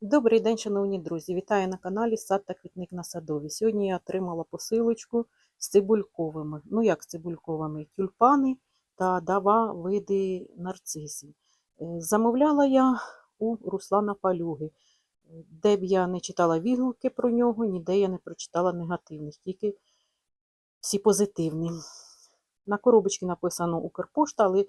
Добрий день, шановні друзі! Вітаю на каналі Сад та квітник на садові. Сьогодні я отримала посилочку з цибульковими. Ну як з цибульковими? Тюльпани та два види нарцисів. Е, Замовляла я у Руслана Палюги. Де б я не читала відгуки про нього, ніде я не прочитала негативних, тільки всі позитивні. На коробочці написано Укрпошта, але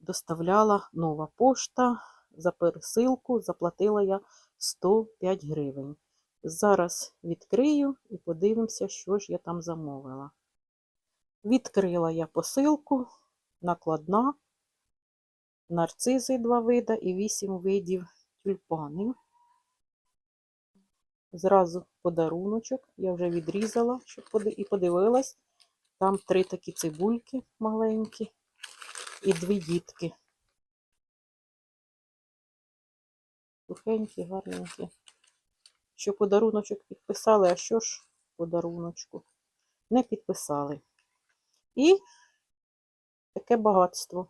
доставляла нова пошта за пересилку, заплатила я 105 гривень. Зараз відкрию і подивимося, що ж я там замовила. Відкрила я посилку, накладна, нарцизи два вида і 8 видів тюльпанів. Зразу подаруночок, я вже відрізала, щоб і подивилась. Там три такі цибульки маленькі і дві дітки. Сухенькі, гарненькі. Що подаруночок підписали, а що ж подаруночку? Не підписали. І таке багатство.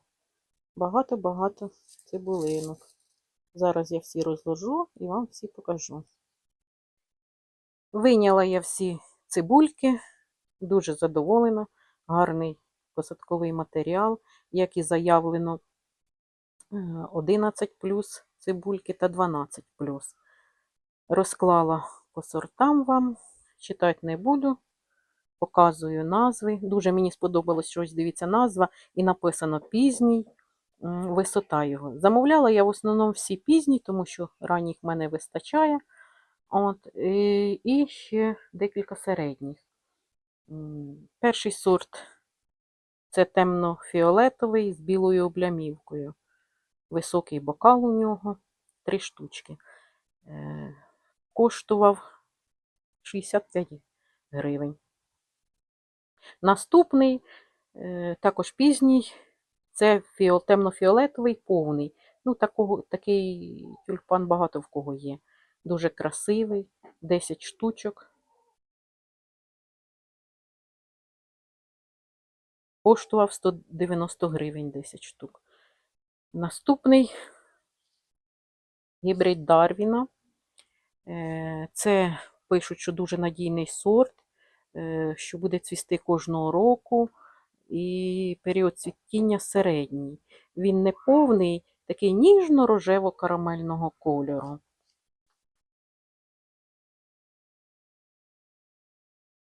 Багато-багато цибулинок. Зараз я всі розложу і вам всі покажу. Вийняла я всі цибульки, дуже задоволена. Гарний посадковий матеріал, як і заявлено е, 11 плюс цибульки та 12 плюс. Розклала по сортам вам, читати не буду, показую назви. Дуже мені сподобалось щось, дивіться, назва, і написано пізній, висота його. Замовляла я в основному всі пізні, тому що ранніх в мене вистачає. От, і ще декілька середніх. Перший сорт це темно-фіолетовий з білою облямівкою. Високий бокал у нього, три штучки. Е, коштував 65 гривень. Наступний, е, також пізній, це фіол, темно-фіолетовий повний. Ну, такого, такий тюльпан багато в кого є. Дуже красивий, 10 штучок. Коштував 190 гривень 10 штук. Наступний гібрид Дарвіна. Е, Це пишуть, що дуже надійний сорт, е, що буде цвісти кожного року, і період цвітіння середній. Він не повний, такий ніжно-рожево-карамельного кольору.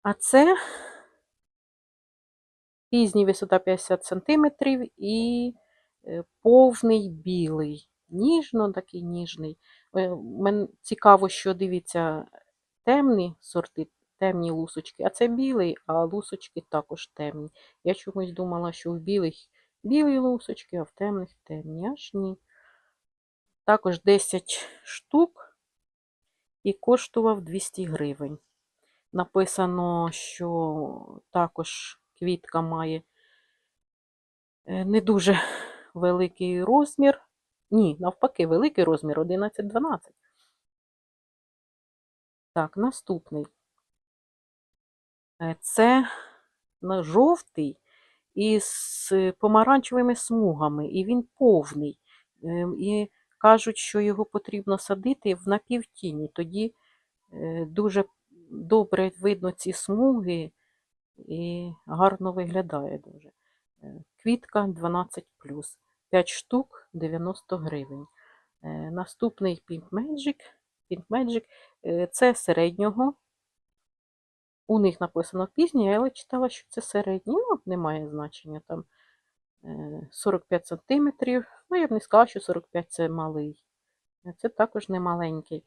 А це пізній висота 50 см і повний білий. Ніжно такий ніжний. Е, Мен цікаво, що дивіться, темні сорти, темні лусочки, а це білий, а лусочки також темні. Я чомусь думала, що в білих білі лусочки, а в темних темні. Аж ні. Також 10 штук і коштував 200 гривень. Написано, що також квітка має е, не дуже великий розмір. Ні, навпаки, великий розмір 11-12. Так, наступний. Е, Це жовтий із помаранчевими смугами, і він повний. Ем, І кажуть, що його потрібно садити в напівтіні. Тоді е, дуже добре видно ці смуги і гарно виглядає дуже. Е, Квітка 12 5 штук 90 гривень. Е, Наступний Pink Magic. Pink Magic е, це середнього. У них написано пізній, але читала, що це середній. Ну, немає значення там е, 45 см. Ну, я б не сказала, що 45 це малий. Е, Це також не маленький.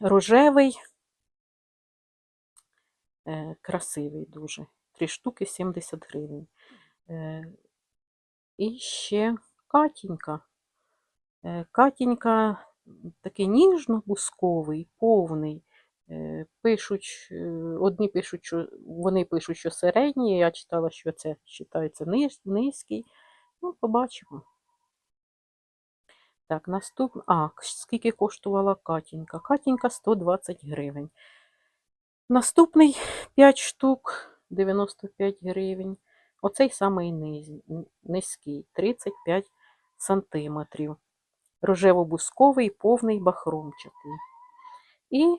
Рожевий, е, красивий дуже. Три штуки 70 гривень. І ще Катінька. Е, Катінька такий ніжно-бусковий, повний. Е, Пишуть, е, одні пишуть, що вони пишуть, що середній, я читала, що це вважається низ, низький. Ну, побачимо. Так, наступне. А, скільки коштувала Катінька? Катінька 120 гривень. Наступний 5 штук 95 гривень. Оцей самий низ, низький 35 сантиметрів. рожево-бусковий, повний бахромчатий. І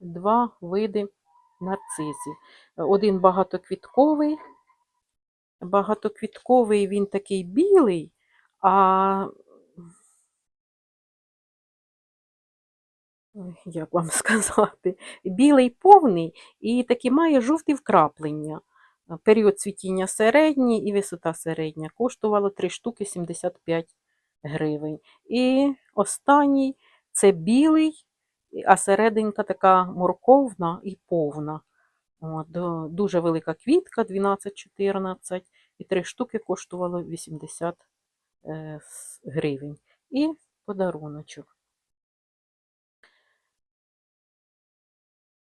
два види нарцисів. Один багатоквітковий. Багатоквітковий він такий білий, а як вам сказати, білий повний і таки має жовті вкраплення. Період цвітіння середній і висота середня. Коштувало 3 штуки 75 гривень. І останній це білий, а серединка така морковна і повна. От, дуже велика квітка 12-14, і 3 штуки коштувало 80 е, гривень. І подаруночок.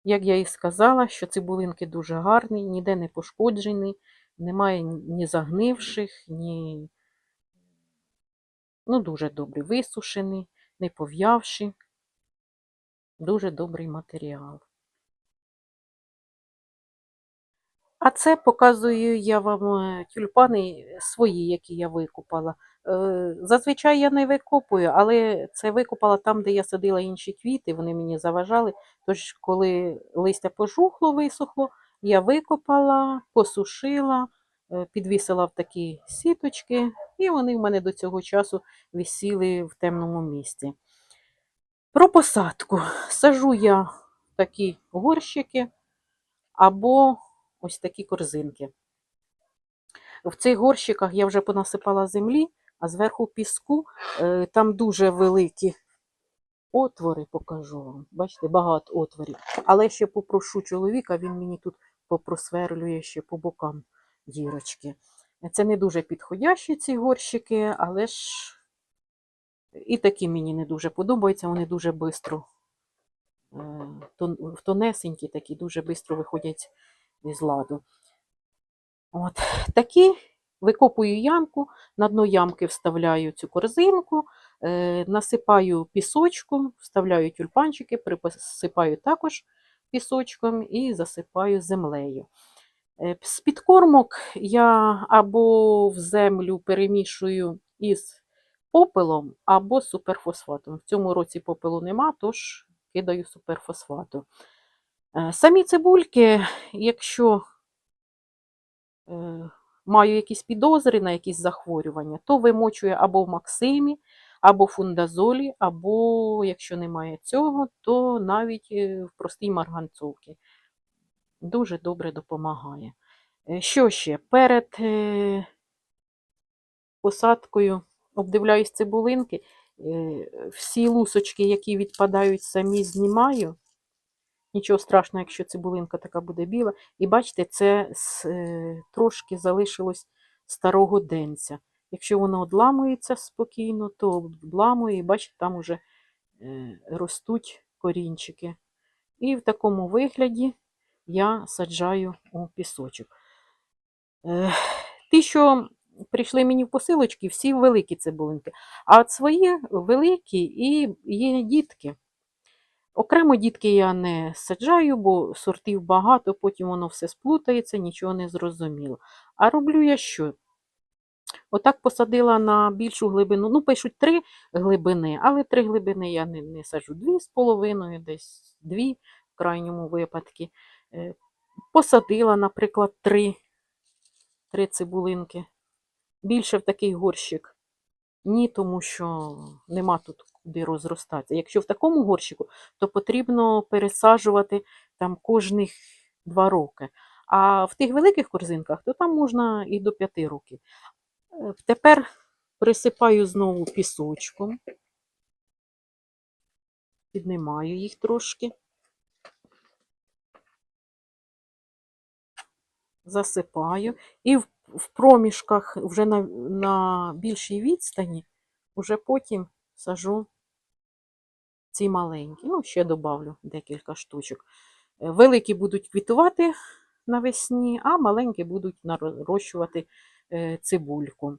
Як я і сказала, що цибулинки дуже гарні, ніде не пошкоджені, немає ні загнивших, ні ну, дуже добрі висушені, не пов'явші. Дуже добрий матеріал. А це показую я вам е, тюльпани свої, які я викопала. Е, Зазвичай я не викопую, але це викопала там, де я садила інші квіти, вони мені заважали. Тож, коли листя пожухло, висохло, я викопала, посушила, е, підвісила в такі сіточки, і вони в мене до цього часу висіли в темному місці. Про посадку. Сажу я такі горщики або ось такі корзинки. В цих горщиках я вже понасипала землі, а зверху піску е, там дуже великі отвори, покажу вам. Бачите, багато отворів. Але ще попрошу чоловіка, він мені тут попросверлює ще по бокам дірочки. Це не дуже підходящі ці горщики, але ж і такі мені не дуже подобаються, вони дуже швидко тонесенькі такі, дуже швидко виходять із ладу. От такі викопую ямку, на дно ямки вставляю цю корзинку, е, насипаю пісочком, вставляю тюльпанчики, присипаю також пісочком і засипаю землею. Е, З підкормок я або в землю перемішую із попелом, або суперфосфатом. В цьому році попелу нема, тож кидаю суперфосфату. Е, Самі цибульки, якщо маю якісь підозри на якісь захворювання, то вимочую або в Максимі, або в фундазолі, або, якщо немає цього, то навіть е, в простій марганцовці. Дуже добре допомагає. Е, Що ще? Перед е, посадкою обдивляюсь цибулинки, всі лусочки, які відпадають, самі знімаю. Нічого страшного, якщо цибулинка така буде біла. І бачите, це е, трошки залишилось старого денця. Якщо воно одламується спокійно, то обламує, і бачите, там уже е, ростуть корінчики. І в такому вигляді я саджаю у пісочок. Ті, що прийшли мені в посилочки, всі великі цибулинки. А от свої великі і є дітки. Окремо дітки я не саджаю, бо сортів багато, потім воно все сплутається, нічого не зрозуміло. А роблю я що? Отак посадила на більшу глибину. Ну, пишуть три глибини, але три глибини я не, не саджу. Дві з половиною, десь дві в крайньому випадку. Е, Посадила, наприклад, три, три цибулинки. Більше в такий горщик. Ні, тому що нема тут куди розростатися. Якщо в такому горщику, то потрібно пересаджувати там кожних два роки. А в тих великих корзинках, то там можна і до п'яти років. Е, Тепер присипаю знову пісочком, піднімаю їх трошки, засипаю і в, в проміжках вже на, на більшій відстані, вже потім сажу ці маленькі. Ну, ще добавлю декілька штучок. Е, Великі будуть квітувати навесні, а маленькі будуть нарощувати е, цибульку.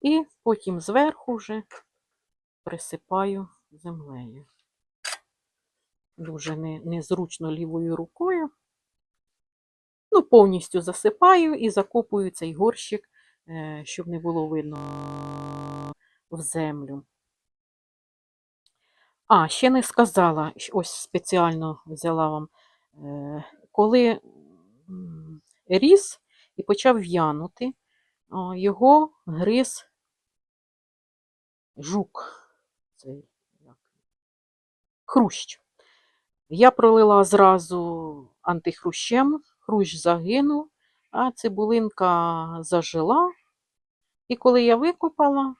І потім зверху вже присипаю землею. Дуже незручно лівою рукою. Ну, повністю засипаю і закопую цей горщик е, щоб не було видно в землю. А, ще не сказала, ось спеціально взяла вам, е, коли ріс і почав в'янути, його гриз жук. Цей, хрущ. Я пролила зразу антихрущем, хрущ загинув, а цибулинка зажила. І коли я викопала,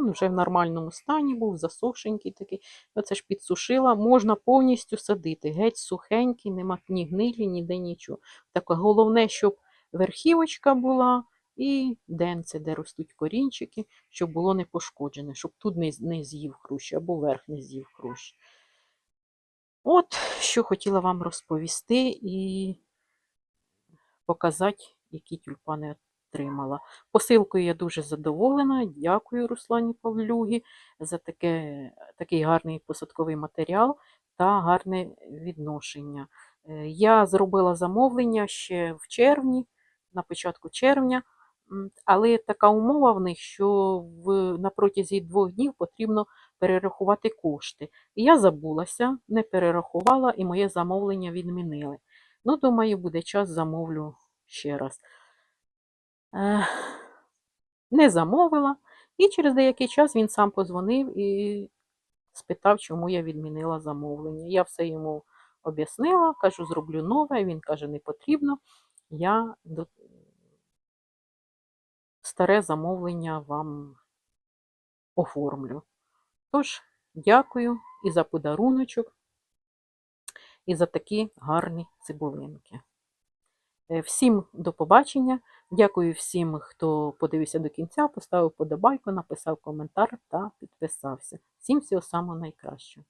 він вже в нормальному стані був, засохшенький такий. Оце ж підсушила, можна повністю садити. Геть сухенький, нема ні гнилі, ніде нічого. Так головне, щоб верхівочка була і денце, де ростуть корінчики, щоб було не пошкоджене, щоб тут не, не з'їв хрущ або верх не з'їв хрущ. От що хотіла вам розповісти і показати, які тюльпани отримала. Посилкою я дуже задоволена. Дякую Руслані Павлюгі за таке, такий гарний посадковий матеріал та гарне відношення. Е, Я зробила замовлення ще в червні, на початку червня, але така умова в них, що в, на протязі двох днів потрібно перерахувати кошти. І я забулася, не перерахувала, і моє замовлення відмінили. Ну, думаю, буде час, замовлю ще раз. Не замовила, і через деякий час він сам позвонив і спитав, чому я відмінила замовлення. Я все йому об'яснила, кажу, зроблю нове. Він каже, не потрібно. Я старе замовлення вам оформлю. Тож, дякую і за подаруночок, і за такі гарні цибулинки. Е, Всім до побачення. Дякую всім, хто подивився до кінця, поставив подобайку, написав коментар та підписався. Всім всього самого найкращого.